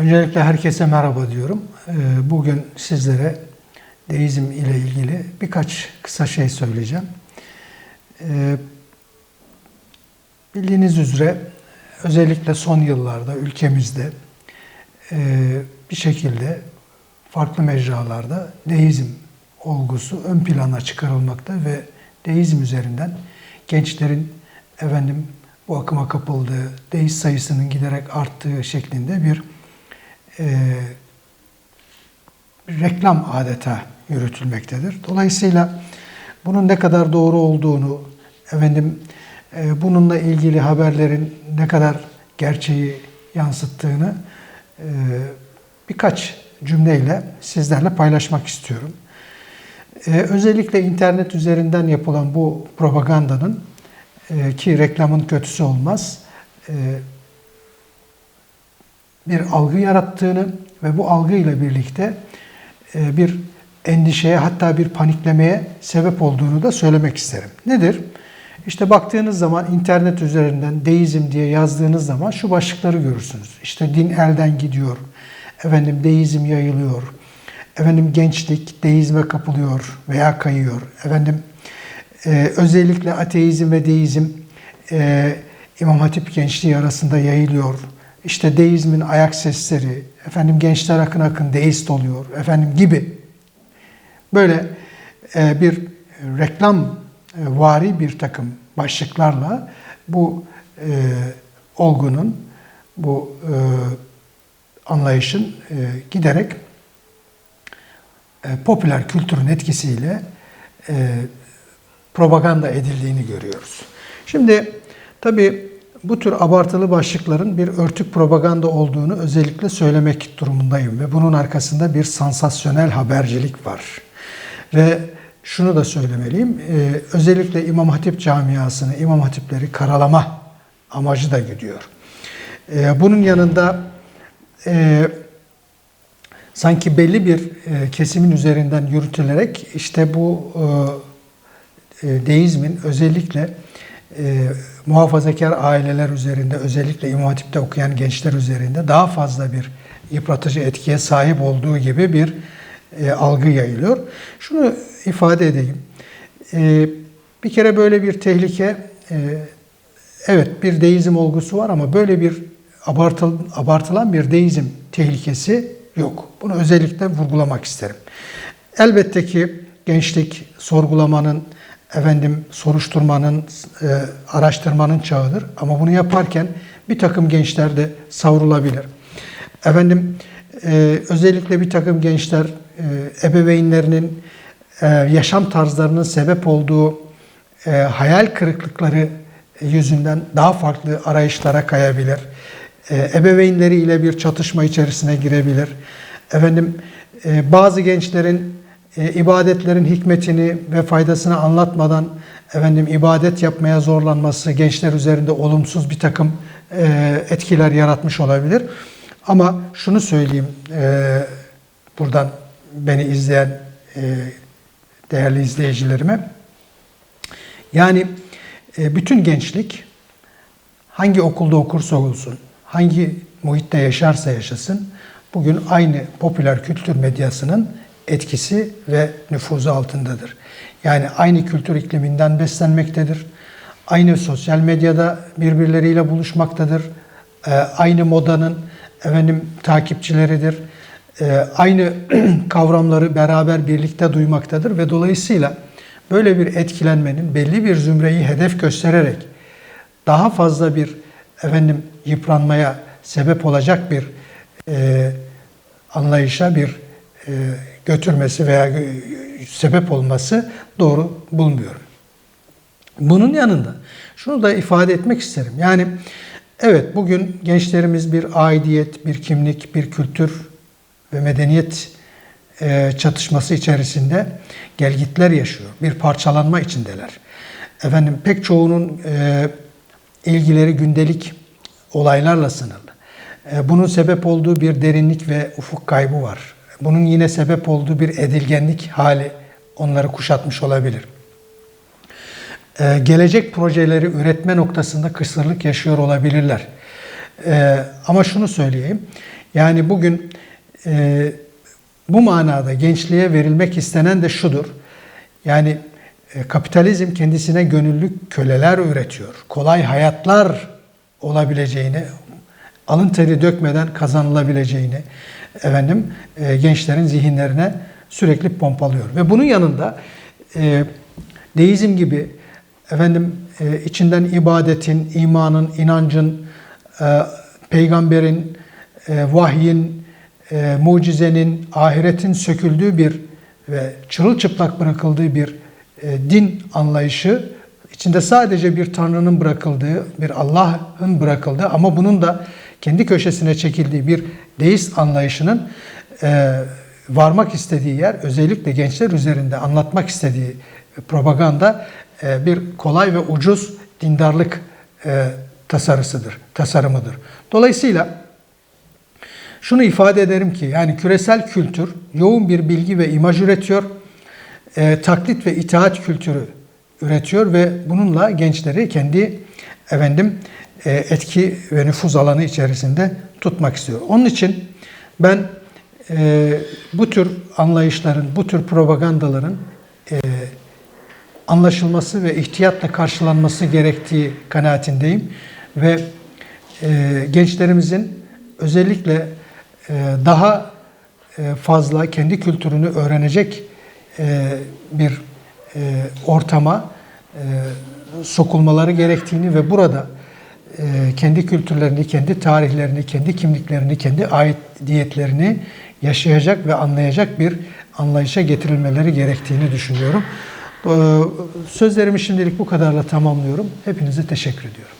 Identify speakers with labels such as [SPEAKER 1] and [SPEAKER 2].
[SPEAKER 1] Öncelikle herkese merhaba diyorum. Ee, Bugün sizlere deizm ile ilgili birkaç kısa şey söyleyeceğim. Ee, Bildiğiniz üzere özellikle son yıllarda ülkemizde e, bir şekilde farklı mecralarda deizm olgusu ön plana çıkarılmakta ve deizm üzerinden gençlerin efendim bu akıma kapıldığı, deist sayısının giderek arttığı şeklinde bir e, reklam adeta yürütülmektedir. Dolayısıyla bunun ne kadar doğru olduğunu, efendim e, bununla ilgili haberlerin ne kadar gerçeği yansıttığını e, birkaç cümleyle sizlerle paylaşmak istiyorum. E, özellikle internet üzerinden yapılan bu propagandanın e, ki reklamın kötüsü olmaz, e, bir algı yarattığını ve bu algıyla birlikte e, bir endişeye hatta bir paniklemeye sebep olduğunu da söylemek isterim. Nedir? İşte baktığınız zaman internet üzerinden deizm diye yazdığınız zaman şu başlıkları görürsünüz. İşte din elden gidiyor, efendim deizm yayılıyor, efendim gençlik deizme kapılıyor veya kayıyor, efendim e, özellikle ateizm ve deizm e, İmam Hatip gençliği arasında yayılıyor. İşte deizmin ayak sesleri, efendim gençler akın akın deist oluyor, efendim gibi böyle e, bir reklam e, vari bir takım başlıklarla bu e, olgunun, bu e, anlayışın e, giderek e, popüler kültürün etkisiyle e, propaganda edildiğini görüyoruz. Şimdi tabii bu tür abartılı başlıkların bir örtük propaganda olduğunu özellikle söylemek durumundayım ve bunun arkasında bir sansasyonel habercilik var. Ve şunu da söylemeliyim, e, özellikle İmam Hatip camiasını, İmam Hatipleri karalama amacı da gidiyor. E, bunun yanında e, sanki belli bir e, kesimin üzerinden yürütülerek işte bu e, e, deizmin özellikle e, muhafazakar aileler üzerinde, özellikle İmam Hatip'te okuyan gençler üzerinde daha fazla bir yıpratıcı etkiye sahip olduğu gibi bir e, algı yayılıyor. Şunu ifade edeyim. E, bir kere böyle bir tehlike, e, evet bir deizm olgusu var ama böyle bir abartıl, abartılan bir deizm tehlikesi yok. Bunu özellikle vurgulamak isterim. Elbette ki gençlik sorgulamanın, efendim soruşturmanın, e, araştırmanın çağıdır. Ama bunu yaparken bir takım gençler de savrulabilir. Efendim e, özellikle bir takım gençler e, ebeveynlerinin e, yaşam tarzlarının sebep olduğu e, hayal kırıklıkları yüzünden daha farklı arayışlara kayabilir. E, ebeveynleriyle bir çatışma içerisine girebilir. Efendim e, bazı gençlerin e, ibadetlerin hikmetini ve faydasını anlatmadan efendim ibadet yapmaya zorlanması gençler üzerinde olumsuz bir takım e, etkiler yaratmış olabilir. Ama şunu söyleyeyim e, buradan beni izleyen e, değerli izleyicilerime. Yani e, bütün gençlik hangi okulda okursa olsun, hangi muhitte yaşarsa yaşasın bugün aynı popüler kültür medyasının etkisi ve nüfuzu altındadır. Yani aynı kültür ikliminden beslenmektedir. Aynı sosyal medyada birbirleriyle buluşmaktadır. Ee, aynı modanın efendim takipçileridir. Ee, aynı kavramları beraber birlikte duymaktadır ve dolayısıyla böyle bir etkilenmenin belli bir zümreyi hedef göstererek daha fazla bir efendim yıpranmaya sebep olacak bir e, anlayışa bir e, götürmesi veya sebep olması doğru bulmuyorum. Bunun yanında şunu da ifade etmek isterim. Yani evet bugün gençlerimiz bir aidiyet, bir kimlik, bir kültür ve medeniyet e, çatışması içerisinde gelgitler yaşıyor. Bir parçalanma içindeler. Efendim pek çoğunun e, ilgileri gündelik olaylarla sınırlı. E, bunun sebep olduğu bir derinlik ve ufuk kaybı var bunun yine sebep olduğu bir edilgenlik hali onları kuşatmış olabilir. Ee, gelecek projeleri üretme noktasında kısırlık yaşıyor olabilirler. Ee, ama şunu söyleyeyim. Yani bugün e, bu manada gençliğe verilmek istenen de şudur. Yani e, kapitalizm kendisine gönüllü köleler üretiyor. Kolay hayatlar olabileceğini, alın teri dökmeden kazanılabileceğini efendim e, gençlerin zihinlerine sürekli pompalıyor. Ve bunun yanında e, deizm gibi efendim e, içinden ibadetin, imanın, inancın, e, peygamberin, e, vahyin, e, mucizenin, ahiretin söküldüğü bir ve çırılçıplak bırakıldığı bir e, din anlayışı, içinde sadece bir Tanrı'nın bırakıldığı, bir Allah'ın bırakıldığı ama bunun da kendi köşesine çekildiği bir deist anlayışının e, varmak istediği yer, özellikle gençler üzerinde anlatmak istediği propaganda e, bir kolay ve ucuz dindarlık e, tasarısıdır, tasarımıdır. Dolayısıyla şunu ifade ederim ki yani küresel kültür yoğun bir bilgi ve imaj üretiyor. E, taklit ve itaat kültürü üretiyor ve bununla gençleri kendi efendim e, etki ve nüfuz alanı içerisinde tutmak istiyor. Onun için ben e, bu tür anlayışların, bu tür propagandaların e, anlaşılması ve ihtiyatla karşılanması gerektiği kanaatindeyim ve e, gençlerimizin özellikle e, daha e, fazla kendi kültürünü öğrenecek e, bir e, ortama e, sokulmaları gerektiğini ve burada e, kendi kültürlerini, kendi tarihlerini, kendi kimliklerini, kendi aidiyetlerini yaşayacak ve anlayacak bir anlayışa getirilmeleri gerektiğini düşünüyorum. E, Sözlerimi şimdilik bu kadarla tamamlıyorum. Hepinize teşekkür ediyorum.